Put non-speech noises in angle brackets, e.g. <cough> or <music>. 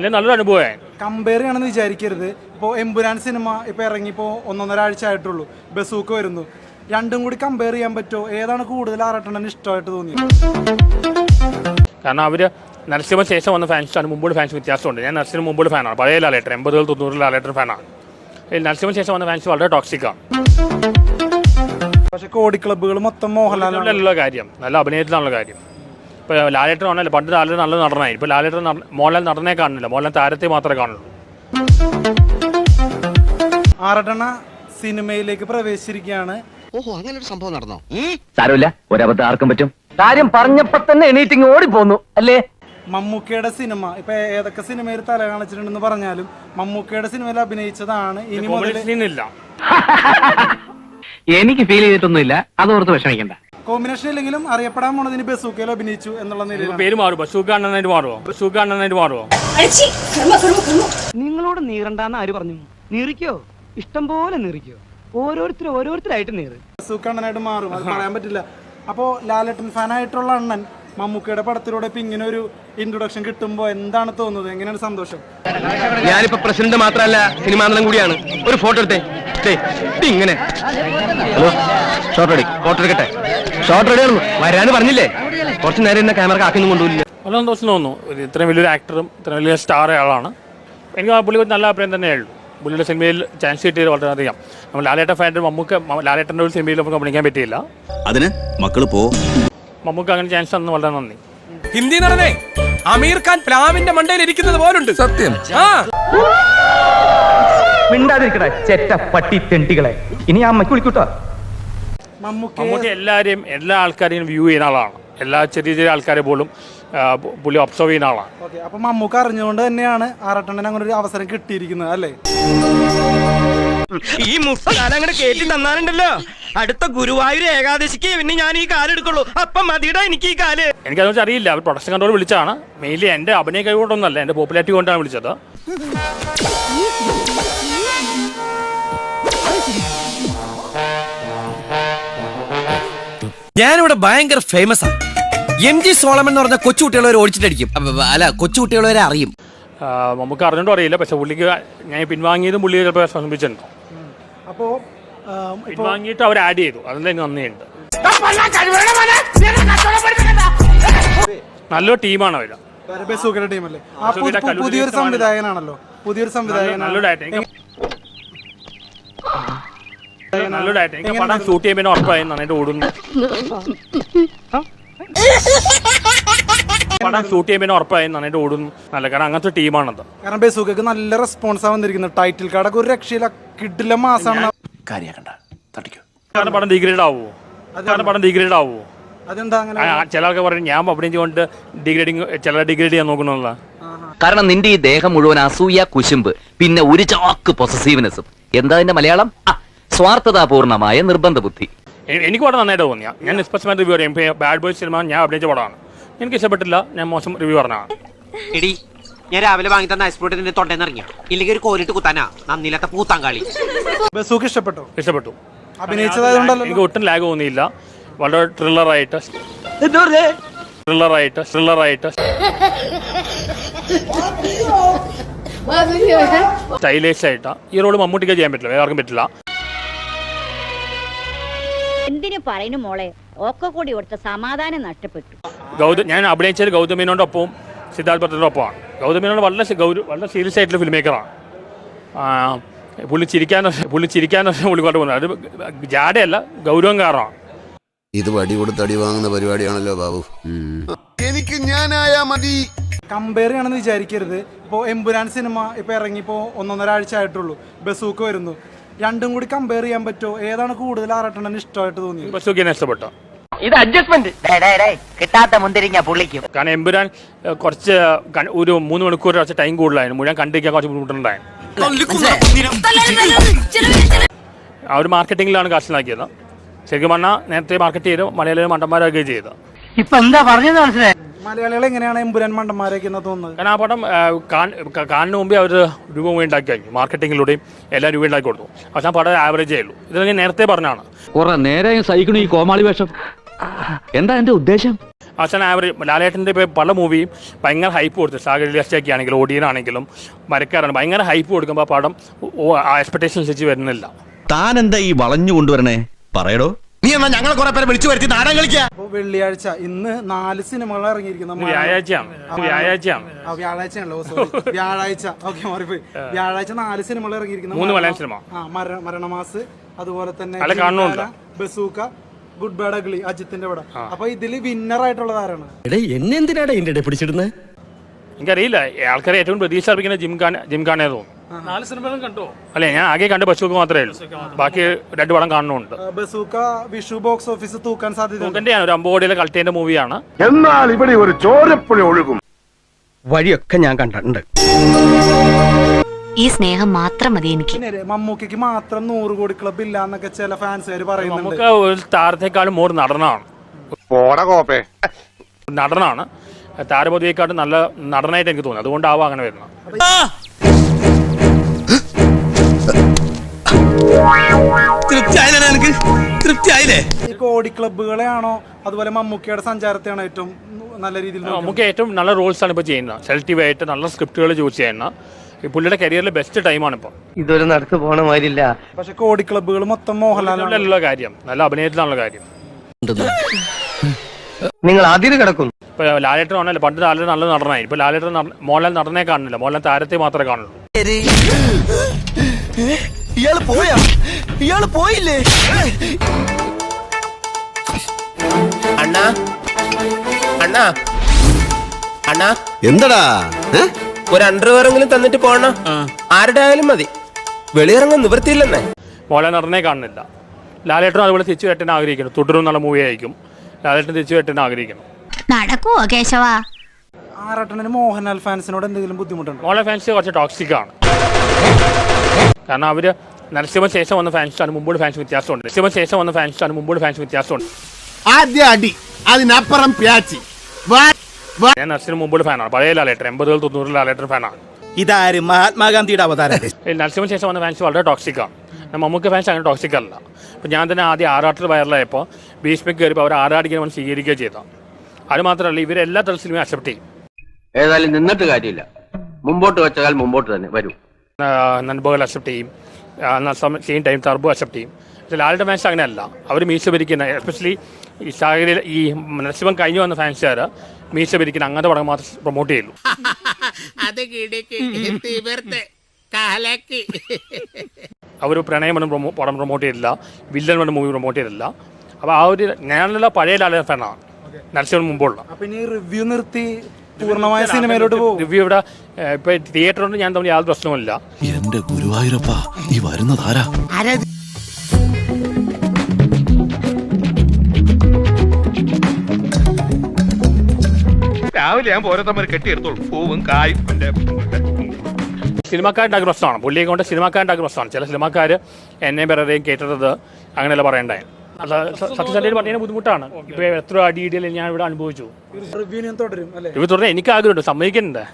ഇല്ലെങ്കിൽ നല്ലൊരു അനുഭവമായി കമ്പയർ ചെയ്യണമെന്ന് വിചാരിക്കരുത്. ഇപ്പോൾ എമ്പുരാൻ സിനിമ ഇപ്പോൾ ഇറങ്ങിയപ്പോൾ ഒന്നൊന്നര ആഴ്ച ആയിട്ടുള്ളൂ. ബസൂക്ക് വരുന്നു. രണ്ടും കൂടി കമ്പയർ ചെയ്യാൻ പറ്റുമോ? ഏതാണ് കൂടുതൽ ആറട്ടെണ്ണന് ഇഷ്ടമായിട്ട് തോന്നി കാരണം അവർ നരസിംഹ ശേഷം വന്ന ഫാൻസാണ് മുമ്പോട് ഫാൻസ് വ്യത്യാസമുണ്ട്. ഞാൻ നരസിംഹ മുമ്പോട് ഫാനാണ് പഴയ ലാലേട്ടൻ എൺപതുകൾ തൊണ്ണൂറിൽ ലാലേട്ടൻ ഫാനാണ് ഈ നരസിംഹ ശേഷം വന്ന ഫാൻസ് വളരെ ടോക്സിക്കാണ് പക്ഷെ കോടി ക്ലബ്ബുകൾ മൊത്തം മോഹൻലാലിനുള്ള കാര്യം. നല്ല അഭിനയത്തിലാണുള്ള കാര്യം. ഇപ്പോൾ ലാലേട്ടൻ ആണല്ലോ പണ്ട് ലാലേട്ടൻ നല്ല നടനായി. ഇപ്പോൾ ലാലേട്ടൻ മോഹൻലാൽ നടനെ കാണുന്നില്ല. മോഹൻലാൽ താരത്തെ മാത്രമേ കാണുള്ളൂ. ആറട്ടെണ്ണ സിനിമയിലേക്ക് പ്രവേശിച്ചിരിക്കുകയാണ്. ഓഹോ അങ്ങനെ ഒരു സംഭവം നടന്നോ? സാരമില്ല. ഒരബദ്ധം ആർക്കും പറ്റും. കാര്യം പറഞ്ഞപ്പോ തന്നെ എണീറ്റിങ് ഓടി പോന്നു അല്ലേ? മമ്മൂക്കയുടെ സിനിമ ഇപ്പൊ ഏതൊക്കെ സിനിമയിൽ തല കാണിച്ചിട്ടുണ്ടെന്ന് പറഞ്ഞാലും മമ്മൂക്കയുടെ സിനിമയിൽ അഭിനയിച്ചതാണ്. ഇനി മുതൽ <laughs> എനിക്ക് ഫീൽ ചെയ്തിട്ടൊന്നുമില്ല. അതോർത്ത് വിഷമിക്കണ്ട. കോമ്പിനേഷൻ ഇല്ലെങ്കിലും അറിയപ്പെടാൻ പോണത് ഇനി ബസൂക്കയിൽ അഭിനയിച്ചു എന്നുള്ള നിലയിൽ പേര് മാറുമോ ബസൂക്ക അണ്ണനായിട്ട് മാറുമോ ബസൂക്ക അണ്ണനായിട്ട് മാറുമോ നിങ്ങളോട് നീറണ്ടെന്ന് ആര് പറഞ്ഞു? നീറിക്കോ? ഇഷ്ടം പോലെ നീറിക്കോ. ഓരോരുത്തർ ഓരോരുത്തരായിട്ട് നീറ്. ബസൂക്ക അണ്ണനായിട്ട് മാറും. അത് പറയാൻ പറ്റില്ല. അപ്പോ ലാലട്ടൻ ഫാനായിട്ടുള്ള അണ്ണൻ മമ്മൂക്കയുടെ പടത്തിലൂടെ ഇപ്പൊ ഇങ്ങനെ ഒരു ഇൻട്രൊഡക്ഷൻ കിട്ടുമ്പോ എന്താണ് തോന്നുന്നത്? എങ്ങനെയാണ് സന്തോഷം? ഞാനിപ്പോ പ്രസിഡന്റ് മാത്രമല്ല സിനിമാന്തരം കൂടിയാണ്. ഒരു ഫോട്ടോ എടുത്തേ. ദേ, ഇങ്ങനെ ഹലോ ഷോട്ട് റെഡി ഫോട്ടോ എടുക്കട്ടെ. ഷോട്ട് റെഡി ആണെന്ന്. വരാന് പറഞ്ഞില്ലേ? കുറച്ച് നേരം എന്നെ ക്യാമറ കാക്കൊന്നും കൊണ്ടുപോയില്ല നല്ല സന്തോഷം തോന്നുന്നു. ഒരു ഇത്രയും വലിയൊരു ആക്ടറും ഇത്രയും വലിയ സ്റ്റാർ ആളാണ്. എനിക്ക് ആ പുള്ളി ഒരു നല്ല അഭിപ്രായം തന്നെയുള്ളൂ പുള്ളിയുടെ സിനിമയിൽ ചാൻസ് കിട്ടിയത് വളരെ അധികം നമ്മൾ ലാലേട്ടൻ ഫാന്റെ മമ്മൂക്ക ലാലേട്ടന്റെ ഒരു സിനിമയിൽ നമുക്ക് അഭിനയിക്കാൻ പറ്റിയില്ല. അതിന് മക്കൾ പോ. മമ്മൂക്ക് അങ്ങനെ ചാൻസ് തന്നു വളരെ നന്ദി. ഹിന്ദി നടനെ അമീർ ഖാൻ പ്ലാവിന്റെ മണ്ടയിൽ ഇരിക്കുന്നത് പോലുണ്ട്. സത്യം. ആ. മിണ്ടാതിരിക്കട്ടെ ചെറ്റ പട്ടി തെണ്ടികളെ. ഇനി ആ അമ്മയ്ക്ക് വിളിക്കൂട്ടോ? മമ്മൂക്ക. മമ്മൂട്ടി എല്ലാവരെയും എല്ലാ ആൾക്കാരെയും വ്യൂ ചെയ്യുന്ന ആളാണ്. എല്ലാ ചെറിയ ചെറിയ ആൾക്കാരെ പോലും പുള്ളി ഒബ്സർവ് ചെയ്യുന്ന ആളാണ്. ഓക്കെ അപ്പൊ മമ്മൂക്ക അറിഞ്ഞുകൊണ്ട് തന്നെയാണ് ആറട്ടണ്ണൻ അങ്ങനെ ഒരു അവസരം കിട്ടിയിരിക്കുന്നത് അല്ലേ? ഈ മുക്കാലം അങ്ങോട്ട് കേട്ടി തന്നാലുണ്ടല്ലോ. അടുത്ത ഗുരുവായൂർ ഏകാദശിക്ക് പിന്നെ ഞാൻ ഈ കാലെടുക്കുള്ളൂ അപ്പം മതിയുടെ എനിക്ക് ഈ കാൽ. എനിക്ക് അതൊന്നും അറിയില്ല. അവർ പ്രൊഡക്ഷൻ കൺട്രോൾ വിളിച്ചാണ് മെയിൻലി എന്റെ അഭിനയ കഴിവുകൊണ്ടൊന്നല്ല എന്റെ പോപ്പുലാരിറ്റി കൊണ്ടാണ് വിളിച്ചത്. ഞാനിവിടെ ഭയങ്കര ഫേമസ് ആണ് എം ജി സോളമൻ എന്ന് പറഞ്ഞ കൊച്ചുകുട്ടികളെ ഓടിച്ചിട്ടടിക്കും. അല്ല കൊച്ചുകുട്ടികളെ അറിയും. നമുക്ക് അറിഞ്ഞോണ്ടും അറിയില്ല. പക്ഷെ പുള്ളിക്ക് ഞാൻ പിൻവാങ്ങിയതും പുള്ളി ചിലപ്പോൾ ശ്രമിച്ചിട്ടുണ്ട് അപ്പോ വാങ്ങിയിട്ട് അവർ ആഡ് ചെയ്തു. എനിക്ക് നന്ദിയുണ്ട്. നല്ലൊരു ടീമാണ് അവർ ടീമല്ലേ പുതിയൊരു. സംവിധായകനാണല്ലോ. പുതിയൊരു സംവിധായകൻ നല്ലൊരു ഡയറ്റ് എനിക്ക് പടം ഷൂട്ട് ചെയ്യുമ്പോൾ ഉറപ്പായി നന്നായിട്ട് ഓടുന്നു. <laughs> പടം ഷൂട്ട് ചെയ്യുമ്പോൾ ഉറപ്പായി നന്നായിട്ട് ഓടുന്നു നല്ല കാരണം അങ്ങനത്തെ ടീമാണത്. കാരണം ബസൂക്കക്ക് നല്ല റെസ്പോൺസ് ആ വന്നിരിക്കുന്നത് ടൈറ്റിൽ കാർഡൊക്കെ ഒരു രക്ഷയില്ല. കിട്ടില്ല മാസമാണ് കാര്യാക്കണ്ട. തട്ടിക്കോ. കാരണം പടം ഡിഗ്രേഡ് ആവുമോ കാരണം പടം ഡിഗ്രേഡ് ആവുമോ അതെന്താ അങ്ങനെ? ചില ആൾക്കാർ പറയും ഞാൻ അഭിനയിച്ചുകൊണ്ട് ഡിഗ്രേഡിങ് ചില ഡിഗ്രേഡ് ചെയ്യാൻ നോക്കണമെന്നുള്ള കാരണം നിന്റെ ഈ ദേഹം മുഴുവൻ അസൂയ കുശുമ്പ് പിന്നെ ഒരു ചാക്ക് പൊസസീവ്നെസ്സും എന്താ അതിന്റെ മലയാളം? ആ, സ്വാർത്ഥതാപൂർണമായ നിർബന്ധ ബുദ്ധി എനിക്ക് പടം നന്നായിട്ട് തോന്നിയാ. ഞാൻ നിഷ്പക്ഷമായിട്ട് റിവ്യൂ പറയും ബാഡ് ബോയ് സിനിമ ഞാൻ അഭിനയിച്ച പടമാണ്. എനിക്ക് ഇഷ്ടപ്പെട്ടില്ല ഞാൻ മോശം റിവ്യൂ പറഞ്ഞാ എടി ഞാൻ രാവിലെ വാങ്ങി തന്ന ഐസ്പോട്ട് നിന്റെ തൊണ്ടേന്ന് ഇറങ്ങിയ? ഇല്ലെങ്കിൽ ഒരു കോരിട്ട് കുത്താനാ? നന്ദിയില്ലാത്ത പൂത്താങ്കാളി ബസൂക്ക് ഇഷ്ടപ്പെട്ടോ. ഇഷ്ടപ്പെട്ടു. അഭിനയിച്ചതായതുകൊണ്ടല്ലോ. എനിക്ക് ഒട്ടും ലാഗ് തോന്നിയില്ല. വളരെ ത്രില്ലറായിട്ട് ത്രില്ലറായിട്ട് ത്രില്ലറായിട്ട് സ്റ്റൈലിഷ് ആയിട്ട് ഈ റോൾ മമ്മൂട്ടിക്ക് ചെയ്യാൻ പറ്റില്ല. വേറെ ആർക്കും പറ്റില്ല. എന്തിനു പറയുന്നു മോളെ? ഒക്കെ കൂടി ഇവിടുത്തെ സമാധാനം നഷ്ടപ്പെട്ടു. ഗൗതം ഞാൻ അഭിനയിച്ചത് ഗൗതമേനോന്റെ ഒപ്പവും സിദ്ധാർത്ഥ് ഭദ്രന്റെ ഒപ്പമാണ്. ഗൗതമേനോട് വളരെ ഗൗരവ വളരെ സീരിയസ് ആയിട്ടുള്ള ഫിലിം മേക്കറാണ് പുള്ളി ചിരിക്കാൻ പുള്ളി ചിരിക്കാൻ പുള്ളി കൊണ്ട് പോകുന്നത്. അത് ജാടയല്ല ഗൗരവം കാരണമാണ് ഇത് വടി കൊടുത്ത് അടി വാങ്ങുന്ന പരിപാടിയാണല്ലോ ബാബു. എനിക്ക് ഞാനായാ മതി. കമ്പയർ ചെയ്യണമെന്ന് വിചാരിക്കരുത്. ഇപ്പോൾ എമ്പുരാൻ സിനിമ ഇപ്പോൾ ഇറങ്ങിയപ്പോൾ ഒന്നൊന്നര ആഴ്ച ആയിട്ടുള്ളൂ. ബസൂക്ക് വരുന്നു. രണ്ടും കൂടി കമ്പയർ ചെയ്യാൻ പറ്റുമോ? ഏതാണ് കൂടുതൽ ആറട്ടെണ്ണന് ഇഷ്ടമായിട്ട് തോന്നിയത്? ബസൂക്കിനെ ഇഷ്ടപ്പെട്ടു? ഇത് അഡ്ജസ്റ്റ്മെന്റ് കിട്ടാത്ത മുന്തിരിങ്ങ പുള്ളിക്കും. കാരണം എമ്പുരാൻ കുറച്ച് ക- ഒരു മൂന്ന് മണിക്കൂർ കുറച്ച് ടൈം കൂടുതലായിരുന്നു. മുഴുവൻ കണ്ടിരിക്കാൻ കുറച്ച് ബുദ്ധിമുട്ടുണ്ടായിരുന്നു. ആ ഒരു മാർക്കറ്റിംഗിലാണ് കാശിലാക്കിയത്. ശരിക്കും പറഞ്ഞാൽ നേരത്തെ മാർക്കറ്റ് ചെയ്തു മലയാളികൾ മണ്ടന്മാരാക്കുകയും ചെയ്ത്. ഇപ്പൊ എന്താ പറഞ്ഞത് മനസ്സിലായി? മലയാളികൾ എങ്ങനെയാണ് എമ്പുരാൻ മണ്ടന്മാരൊക്കെ എന്നാ തോന്നുന്നത്? കാരണം ആ പടം കാണിന് കാൺ- ക- കാണുന്ന മുമ്പേ അവർ രൂപ ഉണ്ടാക്കി കഴിഞ്ഞു മാർക്കറ്റിങ്ങിലൂടെയും എല്ലാം രൂപ ഉണ്ടാക്കി കൊടുത്തു. പക്ഷേ ആ പടം ആവറേജ് ആയുള്ളൂ. ഇതൊക്കെ നേരത്തെ പറഞ്ഞാണ് കുറെ നേരെ സഹിക്കണു ഈ കോമാളി വേഷം. എന്താ എന്റെ ഉദ്ദേശം? അച്ഛൻ ആവറേജ് ലാലേട്ടന്റെ ഇപ്പോൾ പല മൂവിയും ഭയങ്കര ഹൈപ്പ് കൊടുത്തു സാഗരിലൊക്കെ ആണെങ്കിലും ഓഡിയനാണെങ്കിലും മരക്കാരാണ് ഭയങ്കര ഹൈപ്പ് കൊടുക്കുമ്പോൾ ആ പടം ആ എക്സ്പെക്ടേഷൻ അനുസരിച്ച് വരുന്നില്ല. താൻ എന്താ ഈ വളഞ്ഞു കൊണ്ടുവരണേ? പറയടോ. നീ എന്നാ ഞങ്ങളെ കുറെ പേരെ വിളിച്ചു വരുത്തി നാടൻ കളിക്കാ? അപ്പോൾ വെള്ളിയാഴ്ച ഇന്ന് നാല് സിനിമകൾ ഇറങ്ങിയിരിക്കുന്നു. ഇന്ന് വ്യാഴാഴ്ചയാണ്. ഇന്ന് ആ വ്യാഴാഴ്ചയാണല്ലോ. സോറി വ്യാഴാഴ്ച. ഓക്കെ മാറിപ്പോയി. വ്യാഴാഴ്ച നാല് സിനിമകൾ ഇറങ്ങിയിരിക്കുന്നു. മൂന്ന് മരണ- മലയാളം സിനിമ. ആ മരണമാസ് അതുപോലെ തന്നെ. ബസൂക്ക ഗുഡ് ബാഡ് അഗ്ലി അജിത്തിന്റെ പടം. അപ്പൊ ഇതിൽ വിന്നർ ആയിട്ടുള്ളത് ആരാണ് എന്നെ എന്നെന്തിനാടാ ഇതിന്റെ പിടിച്ചിടുന്നത് എനിക്കറിയില്ല. ആൾക്കാരെ ഏറ്റവും പ്രതീക്ഷ അർപ്പിക്കുന്ന ജിംഖാൻ ജിംഖാനെ തോന്നുന്നു. നാല് സിനിമകളും കണ്ടോ? അല്ലെ ഞാൻ ആകെ കണ്ട് ബസൂക്ക് മാത്രമേ ഉള്ളൂ. ബാക്കി രണ്ട് പടം കാണുന്നുണ്ട് ബസൂക്ക വിഷു ബോക്സ് ഓഫീസ് തൂക്കാൻ സാധ്യത ഒരു അമ്പോടിയിലെ കളിത്തേന്റെ മൂവിയാണ്. എന്നാൽ ഇവിടെ ഒരു ചോരപ്പുഴ ഒഴുകും. വഴിയൊക്കെ ഞാൻ കണ്ടിട്ടുണ്ട്. ഈ സ്നേഹം മാത്രം മതി എനിക്ക്. മമ്മൂക്കയ്ക്ക് മാത്രം നൂറ് കോടി ക്ലബ് ഇല്ല എന്നൊക്കെ ചില ഫാൻസുകാർ പറയുന്നുണ്ട്. നമുക്ക് ഒരു താരത്തെക്കാളും മോർ നടനാണ്. പോടാ കോപ്പേ. നടനാണ്. താരപതിയെക്കാട്ടും നല്ല നടനായിട്ട് എനിക്ക് തോന്നി. അതുകൊണ്ടാവാം അങ്ങനെ വരുന്നത്. തൃപ്തിയായില്ലേ എനിക്ക് തൃപ്തിയായില്ലേ? ഈ കോടി ക്ലബ്ബുകളെയാണോ അതുപോലെ മമ്മൂക്കയുടെ സഞ്ചാരത്തെയാണോ ഏറ്റവും നല്ല രീതിയിൽ നോക്കുന്നത്? നമുക്ക് ഏറ്റവും നല്ല റോൾസാണ് ഇപ്പോൾ ചെയ്യുന്നത്. സെലക്ടീവ് ആയിട്ട് നല്ല സ്ക്രിപ്റ്റുകൾ ചൂസ് ചെയ്യുന്ന. പുള്ളിയുടെ കരിയറിലെ ബെസ്റ്റ് ടൈമാണ് ഇപ്പോൾ ഇതൊരു നടക്ക് പോണ മാതിരില്ല. പക്ഷെ കോടി ക്ലബ്ബുകൾ മൊത്തം മോഹൻലാലിനുള്ള കാര്യം നല്ല അഭിനയത്തിലാണുള്ള കാര്യം. നിങ്ങൾ അതിര് കിടക്കുന്നു. ഇപ്പൊ ലാലേട്ടൻ ആണല്ലോ പണ്ട് ലാലേട്ടൻ നല്ല നടനായി. ഇപ്പൊ ലാലേട്ടൻ മോഹൻലാൽ നടനെ കാണുന്നില്ല. മോഹൻലാൽ താരത്തെ മാത്രമേ കാണുള്ളൂ. ഇയാൾ പോയാ? ഇയാൾ പോയില്ലേ? അണ്ണാ? അണ്ണാ? അണ്ണാ? എന്തടാ? ഒരു അണ്ടർവെയറെങ്കിലും തന്നിട്ട് പോണ? ആരുടെ ആയാലും മതി. വെളിയിറങ്ങാൻ നിവൃത്തിയില്ലെന്നേ. മോളെ നടനെ കാണുന്നില്ല. ലാലേട്ടനും അതുപോലെ തിരിച്ചു കെട്ടാൻ ആഗ്രഹിക്കുന്നു. തുടരും നല്ല മൂവി ആയിരിക്കും. ലാലേട്ടൻ തിരിച്ചു കെട്ടാൻ ആഗ്രഹിക്കുന്നു. നടക്കുവോ കേശവ? ആറട്ടണിന് മോഹൻലാൽ ഫാൻസിനോട് എന്തെങ്കിലും ബുദ്ധിമുട്ടുണ്ടോ? മോളെ ഫാൻസ് കുറച്ച് ടോക്സിക് ആണ്. കാരണം അവർ നരസിംഹ ശേഷം വന്ന ഫാൻസാണ് മുമ്പോട് ഫാൻസ് വ്യത്യാസമുണ്ട്. നരസിംഹ ശേഷം വന്ന ഫാൻസാണ് മുമ്പോട് ഫാൻസ് വ്യത്യാസമുണ്ട്. ആദ്യ അടി അതിനപ്പുറം പ്യാച്ചി. ഞാൻ നർസിന് മുമ്പുള്ള ഫാനാണ് പഴയ ലാലേട്ടൻ എൺപതുകൾ തൊണ്ണൂറിൽ ലാലേട്ടൻ ഫാനാണ് ഇതാര്? മഹാത്മാഗാന്ധിയുടെ അവതാരം. നരസിംഹ ശേഷം വന്ന ഫാൻസ് വളരെ ടോക്സിക് ആണ്. മമ്മൂക്ക ഫാൻസ് അങ്ങനെ ടോക്സിക് അല്ല. അപ്പം ഞാൻ തന്നെ ആദ്യം ആറാട്ടിൽ വൈറലായപ്പോൾ ഭീഷ്മയ്ക്ക് കയറിയപ്പോൾ അവർ ആറാടിക്കാൻ വേണ്ടി സ്വീകരിക്കുക ചെയ്തു. അത് മാത്രമല്ല ഇവരെല്ലാ തരം സിനിമയും അക്സെപ്റ്റ് ചെയ്യും. ഏതായാലും നിന്നിട്ട് കാര്യമില്ല. മുമ്പോട്ട് വെച്ചാൽ മുമ്പോട്ട് തന്നെ വരും. നൻപകൽ അക്സെപ്റ്റ് ചെയ്യും. സെയിം ടൈം ടർബോ അക്സെപ്റ്റ് ചെയ്യും. പക്ഷേ ലാലിന്റെ ഫാൻസ് അങ്ങനെയല്ല. അവർ മീശ ഭരിക്കുന്ന എസ്പെഷ്യലി ഈ സാഹചര്യം ഈ മത്സ്യം കഴിഞ്ഞു വന്ന ഫാൻസുകാർ മീശ പിരിക്കുന്ന അങ്ങനത്തെ പടം മാത്രം പ്രൊമോട്ട് ചെയ്യുള്ളൂ. അവർ പ്രണയം പടം പ്രൊമോ പടം പ്രൊമോട്ട് ചെയ്തില്ല. വില്ലൻ പടം മൂവി പ്രൊമോട്ട് ചെയ്തില്ല. അപ്പോൾ ആ ഒരു ഞാനുള്ള പഴയ ലാലൻ ഫാനാണ് നരസിംഹം മുമ്പുള്ള. റിവ്യൂ നിർത്തി പൂർണമായ സിനിമയിലോട്ട് പോകും. റിവ്യൂ ഇവിടെ ഇപ്പൊ തിയേറ്ററുണ്ട് ഞാൻ തമ്മിൽ യാതൊരു പ്രശ്നവുമില്ല. എന്റെ ഗുരുവായൂരപ്പ ഈ വരുന്നതാരാ രാവിലെ ഞാൻ ഓരോരുത്തന്മാർ കെട്ടിയെടുത്തോളൂ പൂവും കായും സിനിമാക്കാരുടെ അഗ്രസ്ഥമാണ് പുള്ളിയെ കൊണ്ട് സിനിമാക്കാരുടെ അഗ്രസ്ഥമാണ് ചില സിനിമാക്കാർ എന്നെ പിറരെയും കേട്ടത് അങ്ങനെയല്ല പറയണ്ടായി അല്ല സത്യസന്ധയിൽ പറഞ്ഞതിന് ബുദ്ധിമുട്ടാണ്. ഇപ്പൊ എത്ര അടി ഇടിയിൽ ഞാൻ ഇവിടെ അനുഭവിച്ചു. റിവ്യൂ ഞാൻ തുടരും എനിക്ക് ആഗ്രഹമുണ്ട്. സമ്മതിക്കുന്നുണ്ട്.